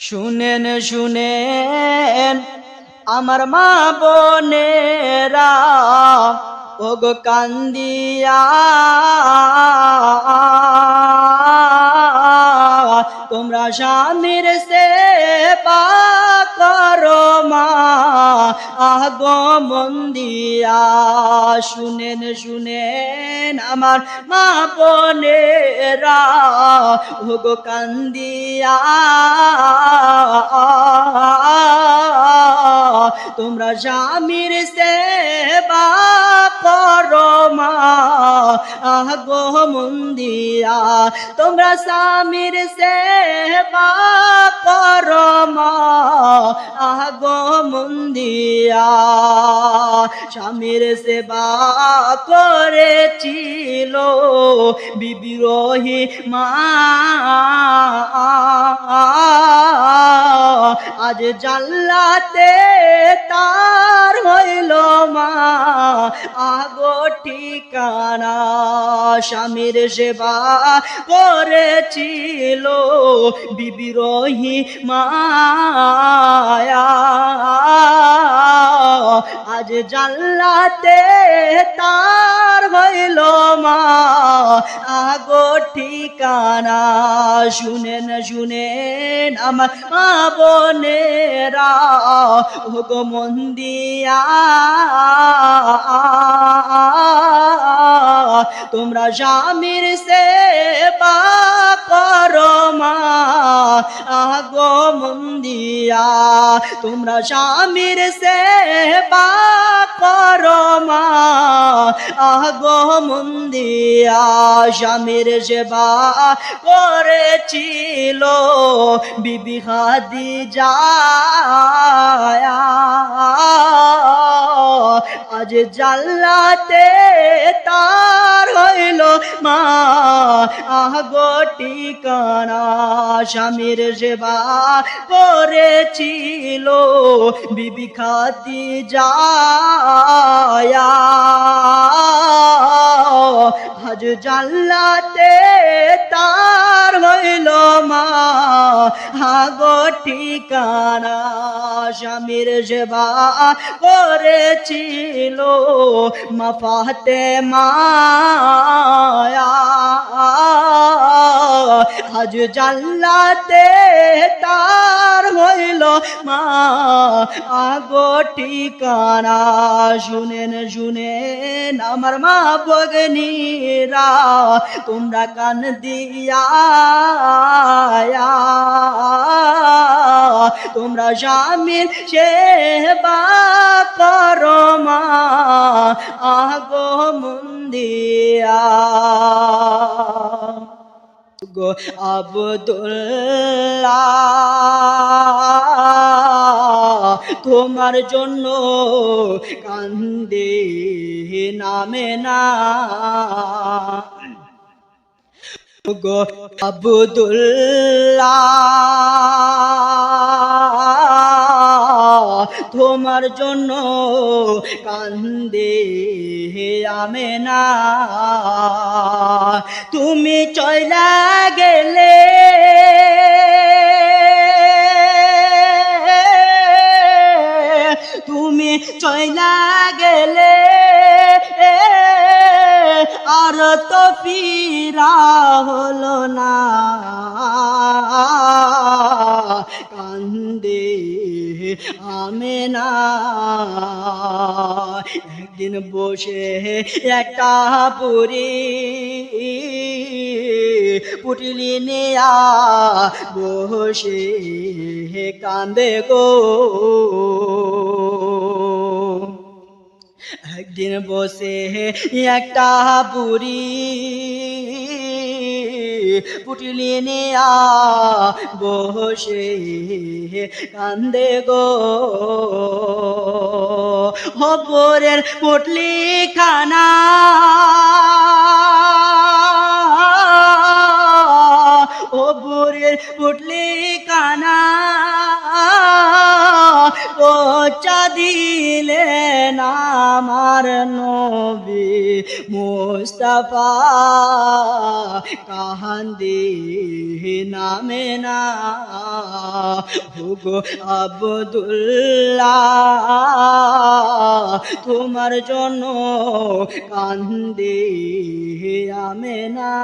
শুনেন শুনেন, আমার মা বোনেরা, ওগো কান্দিয়া, তোমরা স্বামীর সেবা করো মা আগো মন্দিয়া শুনেন শুনেন, আমার মা বোনেরা, ওগো কান্দিয়া স্বামীর সেবা করো মা আগো মন্দিয়া, তোমরা স্বামীর সেবা করো মা আগো মন্দিয়া স্বামীর সেবা করেছিল বিবিরোহী মা। আজ জাল্লাতে তার হইল মা। আগো ঠিকানা স্বামীর সেবা করেছিল বিবিরোহী মায়া। আজ জাল্লাতে তার হইল মা। আগো ঠিকানা শুনেন শুনেন আমার মা বোনেরা। ওগো মন্দিয়া। তোমরা স্বামীর সেবা করো মা আগো মন্দিয়া। তোমরা স্বামীর সেবা করো মা আগো মন্দিয়া। স্বামীর সেবা করেছিল বিবি হাদি যায় আজ জাল্লাতে মা আগো ঠিকানা স্বামীর সেবা করেছিল। বিবি খাতি যায় আজ জাল্লাতে তার ঠিকানা স্বামীর সেবা করেছিল। মাফাতে মায়া। আজ জাল্লাতে তার হইল মা। আগো ঠিকানা শুনেন শুনেন আমার মা ভগনীরা, তোমরা কান দিয়া। তোমরা স্বামীর সেবা করো মা আগো মন্দিয়া। গো আবদুল্লাহ, তোমার জন্য কান্দে নামে না। গো আবদুল্লাহ তোমার জন্য কান্দে আমে না তুমি চইলা গেলে তুমি চইলা গেলে আর তো ফিরা হলো না। আমে না একদিন বসে একটা পুরি পুটলি নিয়া বসে কান্দে গো। একদিন বসে একটা বুড়ি পুটলি নিয়া বসে কান্দে গো। হবরের পুটলি খানা ওবরের পুটলি কানা পচা দিলেন আমার নবী মুস্তাফা। কাহান্দি নামে না। হুগো আবদুল্লাহ, তোমার জন্য কান্দি আমে না